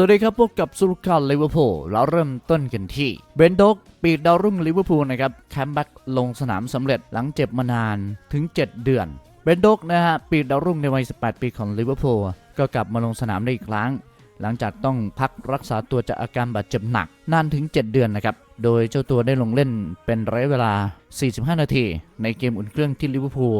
สวัสดีครับพบกับสุรุขันลิเวอร์พูลเราเริ่มต้นกันที่เบรนโดกปีกดาวรุ่งลิเวอร์พูลนะครับแคมแบ็กลงสนามสำเร็จหลังเจ็บมานานถึง 7 เดือนเบรนโดกนะฮะปีกดาวรุ่งในวัย 18 ปีของลิเวอร์พูลก็กลับมาลงสนามได้อีกครั้ง หลังจากต้องพักรักษาตัวจากอาการบาดเจ็บหนักนานถึง 7 เดือนนะครับโดยเจ้าตัวได้ลงเล่นเป็นระยะเวลา 45 นาที ในเกมอุ่นเครื่องที่ลิเวอร์พูล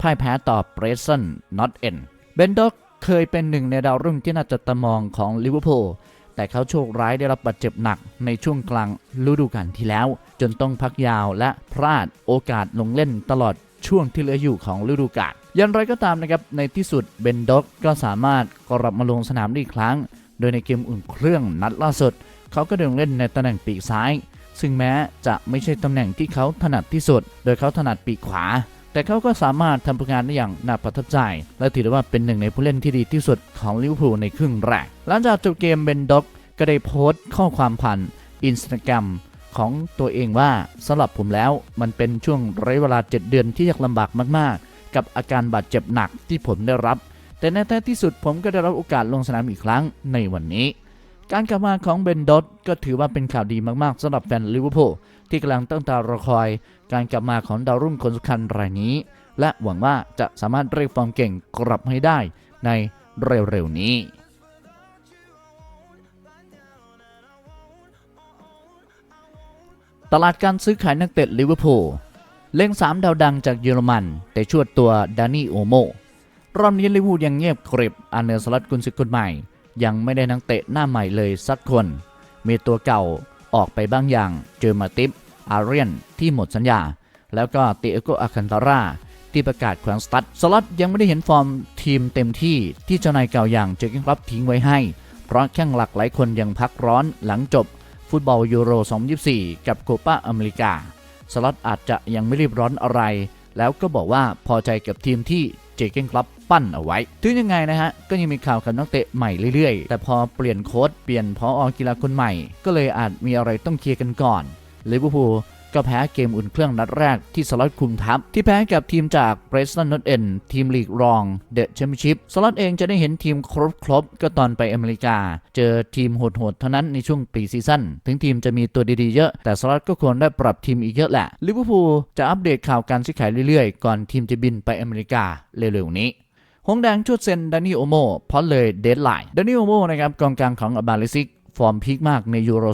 พ่ายแพ้ต่อเบรซันนอตเอ็นเบนด็อก เคยเป็นหนึ่งในดาวรุ่งที่น่าจับตามองของลิเวอร์พูลแต่เขาโชคร้ายได้รับบาดเจ็บหนักในช่วงกลางฤดูกาลที่แล้ว จนต้องพักยาวและพลาดโอกาสลงเล่นตลอดช่วงที่เหลืออยู่ของฤดูกาลอย่างไรก็ตามนะครับในที่สุดเบนด็อกก็สามารถกลับมาลงสนามได้อีกครั้ง โดยในเกมอุ่นเครื่องนัดล่าสุด เขาก็ด้ลงเล่นในตำแหน่งปีกซ้าย ซึ่งแม้จะไม่ใช่ตำแหน่งที่เขาถนัดที่สุด โดยเขาถนัดปีกขวา แต่เขาก็สามารถทำผลงานได้อย่างน่าประทับใจ และถือได้ว่าเป็นหนึ่งในผู้เล่นที่ดีที่สุดของลิเวอร์พูลในครึ่งแรก หลังจากจบเกมเบนด็อกก็ได้โพสต์ข้อความผ่านอินสตาแกรมของตัวเองว่าสำหรับผมแล้ว มันเป็นช่วงระยะเวลา 7 เดือนที่ยากลำบากมากๆ กับอาการบาดเจ็บหนักที่ผมได้รับ แต่ในท้ายที่สุดผมก็ได้รับโอกาสลงสนามอีกครั้งในวันนี้ การกลับมาของเบนดอตก็ถือว่าเป็นข่าวดีมากๆสำหรับแฟนลิเวอร์พูลที่กำลังตั้งตารอคอยการกลับมาของดาวรุ่งคนสำคัญรายนี้ และหวังว่าจะสามารถเรียกฟอร์มเก่งกลับให้ได้ในเร็วๆนี้ตลาดการซื้อขายนักเตะลิเวอร์พูลเล็งสามดาวดังจากเยอรมัน แต่ชวดตัวดานี่โอโมรอบนี้ลิเวอร์พูลยังเงียบกริบอันเนอร์สลัดกุนซือคนใหม่ ยังไม่ได้นักเตะหน้าใหม่เลยสักคน มีตัวเก่าออกไปบ้างอย่างเจอมาติฟอาเรียนที่หมดสัญญา แล้วก็เตโกอาคันตาร่าที่ประกาศแขวนสตัดสลัดยังไม่ได้เห็นฟอร์มทีมเต็มที่ที่เจ้านายเก่าอย่างเจอร์เกนคลับทิ้งไว้ให้ เพราะแข้งหลักหลายคนยังพักร้อนหลังจบ ฟุตบอลยูโร 2024 กับโคปาอเมริกา สล็อตอาจจะยังไม่รีบร้อนอะไร แล้วก็บอกว่าพอใจกับทีมที่เจเกนคลับ ปั้นเอาไว้ ถึงยังไงนะฮะ ก็ยังมีข่าวกับนักเตะใหม่เรื่อยๆ แต่พอเปลี่ยนโค้ดเปลี่ยนพออกีฬาคนใหม่ ก็เลยอาจมีอะไรต้องเคลียร์กันก่อนลิเวอร์พูลก็แพ้เกมอุ่นเครื่องนัดแรกที่สล็อตคุมทัพ ที่แพ้กับทีมจากเบรสตันนอตเอ็นทีมลีกรองเดอะแชมเปี้ยนชิพสล็อตเองจะได้เห็นทีมครบครบๆก็ตอนไปอเมริกา เจอทีมโหดๆเท่านั้นในช่วงปีซีซั่นถึงทีมจะมีตัวดีๆเยอะ แต่สล็อตก็ควรได้ปรับทีมอีกเยอะแหละลิเวอร์พูลจะอัปเดตข่าวการซื้อขายเรื่อยๆ ก่อนทีมจะบินไปอเมริกาเร็วๆนี้ หงแดงชุดเซนดานิโอโมเพราะเลยเดดไลน์ดานิโอโมนะครับกองกลางของอบาลิซิก ฟอร์มพีคมากในยูโร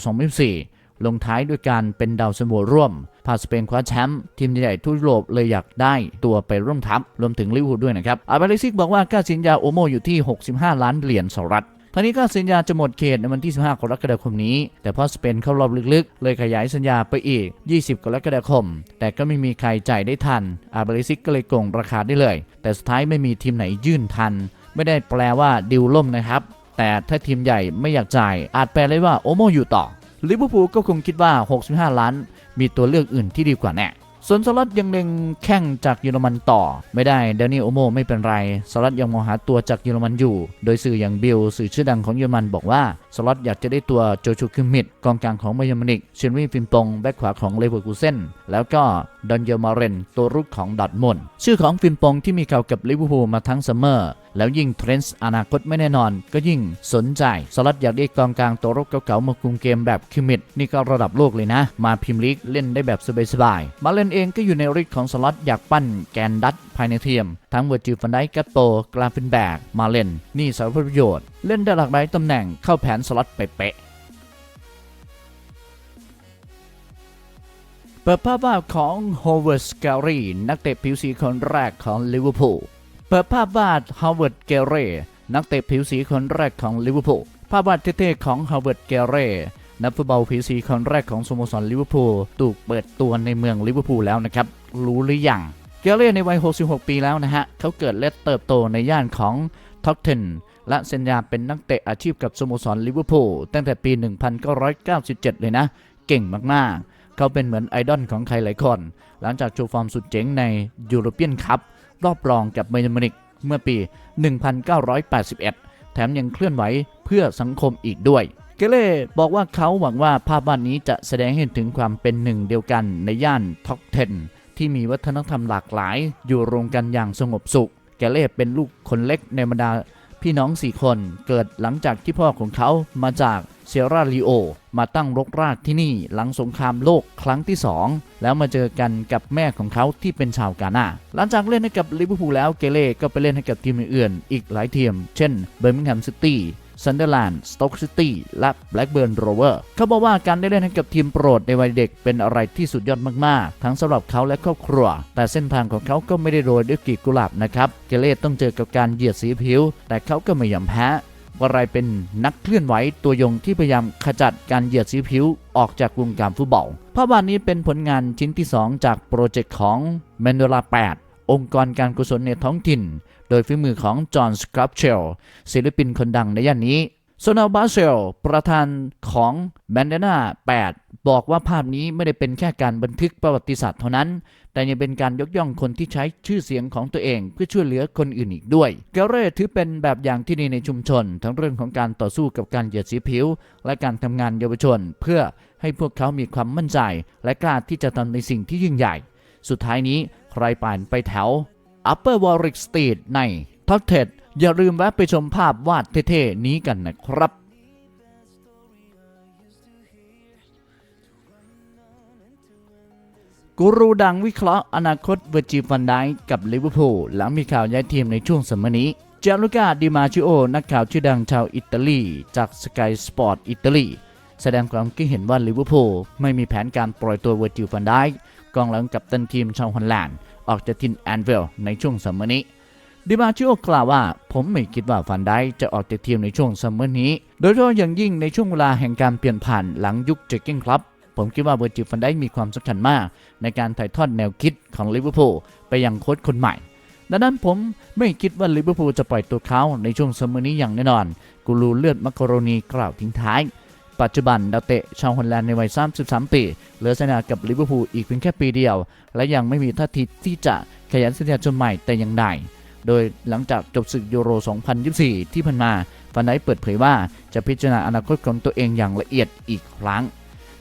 2024 ลงท้ายด้วยการเป็นดาวซัวร่วม พาสเปนคว้าแชมป์ทีมใหญ่ทั่วโลกเลยอยากได้ตัวไปร่วมทัพรวมถึงลิเวอร์พูลด้วยนะครับอาบาลิซิกบอกว่าค่าสินยาโอโมอยู่ที่ 65 ล้านเหรียญสหรัฐ ทั้งนี้ก็สัญญาจะหมดเขตในวันที่ 15 กรกฎาคมนี้ แต่เพราะสเปนเข้ารอบลึกๆ เลยขยายสัญญาไปอีก 20 กรกฎาคม แต่ก็ไม่มีใครจ่ายได้ทัน อาบาลิซิกก็เลยโกงราคาได้เลย แต่สุดท้ายไม่มีทีมไหนยื่นทัน ไม่ได้แปลว่าดิวล่มนะครับ แต่ถ้าทีมใหญ่ไม่อยากจ่าย อาจแปลเลยว่าโอโมอยู่ต่อลิเวอร์พูลก็คงคิดว่า 65 ล้าน มีตัวเลือกอื่นที่ดีกว่าแน่ ส่วนสลัดยังเล็งแข้งจากเยอรมันต่อ ไม่ได้เดนิโอโมไม่เป็นไรสลัดยังมองหาตัวจากเยอรมันอยู่ โดยสื่ออย่างบิลสื่อชื่อดังของเยอรมันบอกว่าสลัดอยากจะได้ตัวโจชูคิมมิดกองกลางของไบเยอร์มินิกเชนวีฟิมปงแบ็คขวาของเลเวอร์คูเซนแล้วก็ดอนเยลมาเรนตัวรุกของดอทมุนชื่อของฟิมปงที่มีข่าวกับลิเวอร์พูลมาทั้งซัมเมอร์แล้วยิ่งเทรนส์อนาคตไม่แน่นอน ก็ยิ่งสนใจ สลัดอยากได้กองกลางตัวรบเก่าๆมาคุมเกมแบบคิมิดนี่ก็ระดับโลกเลยนะ มาพิมลีกเล่นได้แบบสบายๆมาเล่นเองก็อยู่ในริกของสลัดอยากปั้นแกนดัต ภายในทีม ทั้งเวอร์จิลฟันไดกัตโตกราฟินแบก มาเลนนี่สารพัดประโยชน์ เล่นได้หลากหลายตำแหน่งเข้าแผนสลัดเป๊ะเปิดภาพวาดของโฮเวิร์ดสการีนักเตะผิวสีคนแรกของลิเวอร์พูลเปิดภาพวาดฮาวเวิร์ดเกเรนักเตะผิวสีคนแรกของลิเวอร์พูลภาพวาดเท่ๆของฮาวเวิร์ดเกเรนักฟุตบอลผิวสีคนแรกของสโมสรลิเวอร์พูลถูกเปิดตัวในเมืองลิเวอร์พูลแล้วนะครับ รู้หรือยัง เกเรในวัย 66 ปีแล้วนะฮะ เขาเกิดและเติบโตในย่านของท็อกเทนและเซ็นยาเป็นนักเตะอาชีพกับสโมสรลิเวอร์พูลตั้งแต่ปี 1997 เลยนะ เก่งมากๆ เขาเป็นเหมือนไอดอลของใครหลายคน หลังจากโชว์ฟอร์มสุดเจ๋งในยูโรเปียนคัพรอบรองกับเบย์มนิกเมื่อปี 1981 แถมยังเคลื่อนไหวเพื่อสังคมอีกด้วย เกเล่บอกว่าเขาหวังว่าภาพวาดนี้จะแสดงให้เห็นถึงความเป็นหนึ่งเดียวกันในย่านท็อกเทน ที่มีวัฒนธรรมหลากหลาย อยู่รวมกันอย่างสงบสุขเกเล่เป็นลูกคนเล็กในบรรดาพี่น้องสี่คนเกิดหลังจากที่พ่อของเขามาจากเซราลีโอ มาตั้งรกรากที่นี่หลังสงครามโลกครั้งที่ 2 แล้วมาเจอกันกับแม่ของเขาที่เป็นชาวกานาหลังจากเล่นให้กับลิเวอร์พูลแล้วเกเล่ก็ไปเล่นให้กับทีมอื่นอีกหลายทีม เช่นเบอร์มิงแฮมซิตี้ ซันเดอร์แลนด์สโต๊กซิตี้และแบล็กเบิร์นโรเวอร์เขาบอกว่าการได้เล่นให้กับทีมโปรดในวัยเด็กเป็นอะไรที่สุดยอดมากๆ ทั้งสำหรับเขาและครอบครัว แต่เส้นทางของเขาก็ไม่ได้โรยด้วยกีบกุหลาบนะครับเกเรตต้องเจอกับการเหยียดสีผิว แต่เขาก็ไม่ยอมแพ้วารายเป็นนักเคลื่อนไหวตัวยงที่พยายามขจัดการเหยียดสีผิวออกจากวงการฟุตบอลภาพวาดนี้เป็นผลงานชิ้นที่ 2 จากโปรเจกต์ของ m a n d o l a 8 องค์กรการกุศลในท้องถิ่น โดยฝีมือของจอห์นสครับเชลศิลปินคนดังในย่านนี้โซนาบาเซลประธานของแบนเดนา8 บอกว่าภาพนี้ไม่ได้เป็นแค่การบันทึกประวัติศาสตร์เท่านั้น แต่ยังเป็นการยกย่องคนที่ใช้ชื่อเสียงของตัวเองเพื่อช่วยเหลือคนอื่นอีกด้วยเกเรถือเป็นแบบอย่างที่ดีในชุมชน ทั้งเรื่องของการต่อสู้กับการเหยียดสีผิว และการทำงานเยาวชน เพื่อให้พวกเขามีความมั่นใจ และกล้าที่จะทำในสิ่งที่ยิ่งใหญ่ สุดท้ายนี้ใครผ่านไปแถว Upper Warwick Street ในท็อกเท็ดอย่าลืมแวะไปชมภาพวาดเท่ๆนี้กันนะครับกูรูดังวิเคราะห์อนาคตเวอร์จิฟันไดกับลิเวอร์พูลหลังมีข่าวย้ายทีมในช่วงสมัยนี้เจาลูกาดิมาชิโอ นักข่าวชื่อดังชาวอิตาลี จากสกายสปอร์ตอิตาลี แสดงความคิดเห็นว่าลิเวอร์พูลไม่มีแผนการปล่อยตัวเวอร์จิฟันได กองหลังกับตันทีมชาวฮอลแลนด์ออกจากทีมแอนเวลในช่วงสมัยนี้ดิมาชิโอกล่าวว่า ผมไม่คิดว่าฟันไดจะออกจากทีมในช่วงซัมเมอร์นี้ โดยเฉพาะอย่างยิ่งในช่วงเวลาแห่งการเปลี่ยนผ่านหลังยุคเจคกิ้งครับ ผมคิดว่าเวอร์จิฟันไดมีความสำคัญมาก ในการถ่ายทอดแนวคิดของลิเวอร์พูลไปยังโค้ชคนใหม่ ดังนั้นผมไม่คิดว่าลิเวอร์พูลจะปล่อยตัวเขาในช่วงซัมเมอร์นี้อย่างแน่นอน กูรูเลือดมักโรนีกล่าวทิ้งท้าย ปัจจุบันดาวเตะชาวฮอลแลนด์ในวัย 33 ปี เหลือสัญญากับลิเวอร์พูลอีกเพียงแค่ปีเดียว และยังไม่มีท่าทีที่จะขยันสัญญาจนใหม่แต่อย่างใดโดยหลังจากจบศึกยูโร 2024 ที่ผ่านมาฟันไดเปิดเผยว่าจะพิจารณาอนาคตของตัวเองอย่างละเอียดอีกครั้ง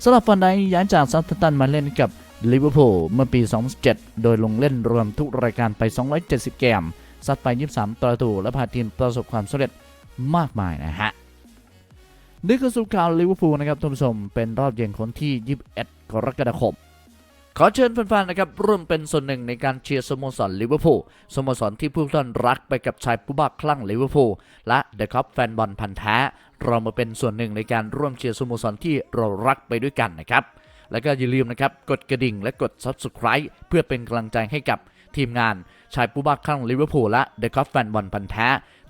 สำหรับฟันไดย้ายจากซัตตันมาเล่นกับลิเวอร์พูลเมื่อปี 2007โดยลงเล่นรวมทุกรายการไป 270 เกมซัดไป 23 ประตูและพาทีมประสบความสำเร็จมากมายนะฮะ นี่คือสุดข่าวลิเวอร์พูลนะครับท่านผู้ชมเป็นรอบเย็นคนที่ 21 กรกฎาคม ขอเชิญแฟนๆนะครับร่วมเป็นส่วนหนึ่งในการเชียร์สโมสรลิเวอร์พูลสโมสรที่ผู้ท่านรักไปกับชายผู้บ้าคลั่งลิเวอร์พูลและเดอะคัพแฟนบอลพันธ์แท้เรามาเป็นส่วนหนึ่งในการร่วมเชียร์สโมสรที่เรารักไปด้วยกันนะครับแล้วก็อย่าลืมนะครับกดกระดิ่งและกด Subscribe เพื่อเป็นกำลังใจให้กับทีมงานชายผู้บ้าคลั่งลิเวอร์พูลและเดอะคัพแฟนบอลพันธ์แ